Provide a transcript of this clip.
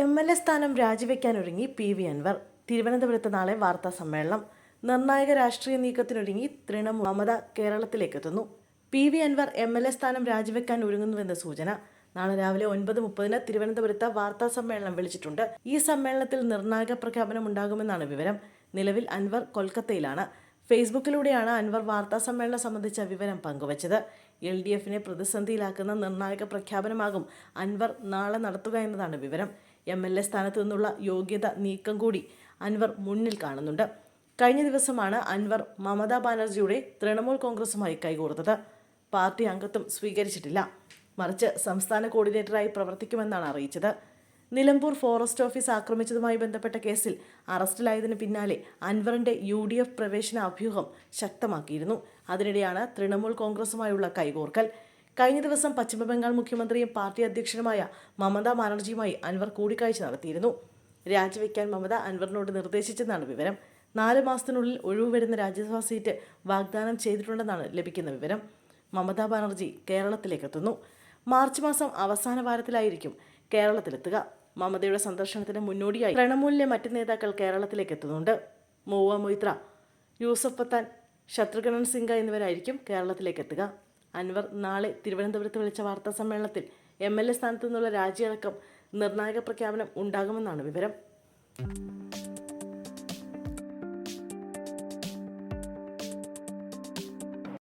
M L A സ്ഥാനം രാജിവെക്കാനൊരുങ്ങി P V Anwar. തിരുവനന്തപുരത്ത് നാളെ വാർത്താ സമ്മേളനം. നിർണായക രാഷ്ട്രീയ നീക്കത്തിനൊരുങ്ങി Trinamool Mamata കേരളത്തിലേക്കെത്തുന്നു. P V Anvar M L A സ്ഥാനം രാജിവെക്കാൻ ഒരുങ്ങുന്നുവെന്ന സൂചന. നാളെ രാവിലെ ഒൻപത് മുപ്പതിന് തിരുവനന്തപുരത്ത് വാർത്താ സമ്മേളനം വിളിച്ചിട്ടുണ്ട്. ഈ സമ്മേളനത്തിൽ നിർണായക പ്രഖ്യാപനം ഉണ്ടാകുമെന്നാണ് വിവരം. നിലവിൽ അൻവർ കൊൽക്കത്തയിലാണ്. ഫേസ്ബുക്കിലൂടെയാണ് അൻവർ വാർത്താ സമ്മേളനം സംബന്ധിച്ച വിവരം പങ്കുവച്ചത്. എൽ ഡി എഫിനെ പ്രതിസന്ധിയിലാക്കുന്ന നിർണായക പ്രഖ്യാപനമാകും അൻവർ നാളെ നടത്തുക എന്നതാണ് വിവരം. എം എൽ എ സ്ഥാനത്തു നിന്നുള്ള യോഗ്യത നീക്കം കൂടി അൻവർ മുന്നിൽ കാണുന്നുണ്ട്. കഴിഞ്ഞ ദിവസമാണ് അൻവർ മമതാ ബാനർജിയുടെ തൃണമൂൽ കോൺഗ്രസുമായി കൈകോർത്തത്. പാർട്ടി അംഗത്വം സ്വീകരിച്ചിട്ടില്ല. മറിച്ച് സംസ്ഥാന കോർഡിനേറ്ററായി പ്രവർത്തിക്കുമെന്നാണ് അറിയിച്ചത്. നിലമ്പൂർ ഫോറസ്റ്റ് ഓഫീസ് ആക്രമിച്ചതുമായി ബന്ധപ്പെട്ട കേസിൽ അറസ്റ്റിലായതിനു പിന്നാലെ അൻവറിന്റെ യു ഡി എഫ് പ്രവേശന അഭ്യൂഹം ശക്തമാക്കിയിരുന്നു. അതിനിടെയാണ് തൃണമൂൽ കോൺഗ്രസുമായുള്ള കൈകോർക്കൽ. കഴിഞ്ഞ ദിവസം പശ്ചിമബംഗാൾ മുഖ്യമന്ത്രിയും പാർട്ടി അധ്യക്ഷനുമായ മമതാ ബാനർജിയുമായി അൻവർ കൂടിക്കാഴ്ച നടത്തിയിരുന്നു. രാജിവെക്കാൻ മമത അൻവറിനോട് നിർദ്ദേശിച്ചെന്നാണ് വിവരം. നാല് മാസത്തിനുള്ളിൽ ഒഴിവ് വരുന്ന രാജ്യസഭാ സീറ്റ് വാഗ്ദാനം ചെയ്തിട്ടുണ്ടെന്നാണ് ലഭിക്കുന്ന വിവരം. മമതാ ബാനർജി കേരളത്തിലേക്കെത്തുന്നു. മാർച്ച് മാസം അവസാന വാരത്തിലായിരിക്കും കേരളത്തിലെത്തുക. മമതയുടെ സന്ദർശനത്തിന് മുന്നോടിയായി തൃണമൂലിലെ മറ്റ് നേതാക്കൾ കേരളത്തിലേക്ക് എത്തുന്നുണ്ട് മൗവ മൊയ്ത്ര യൂസഫ് പത്താൻ ശത്രുഘ്നൻ സിംഗ എന്നിവരായിരിക്കും കേരളത്തിലേക്ക് എത്തുക അൻവർ നാളെ തിരുവനന്തപുരത്ത് വിളിച്ച വാർത്താ സമ്മേളനത്തിൽ എം എൽ എ സ്ഥാനത്തു നിന്നുള്ള രാജിയടക്കം നിർണായക പ്രഖ്യാപനം ഉണ്ടാകുമെന്നാണ് വിവരം.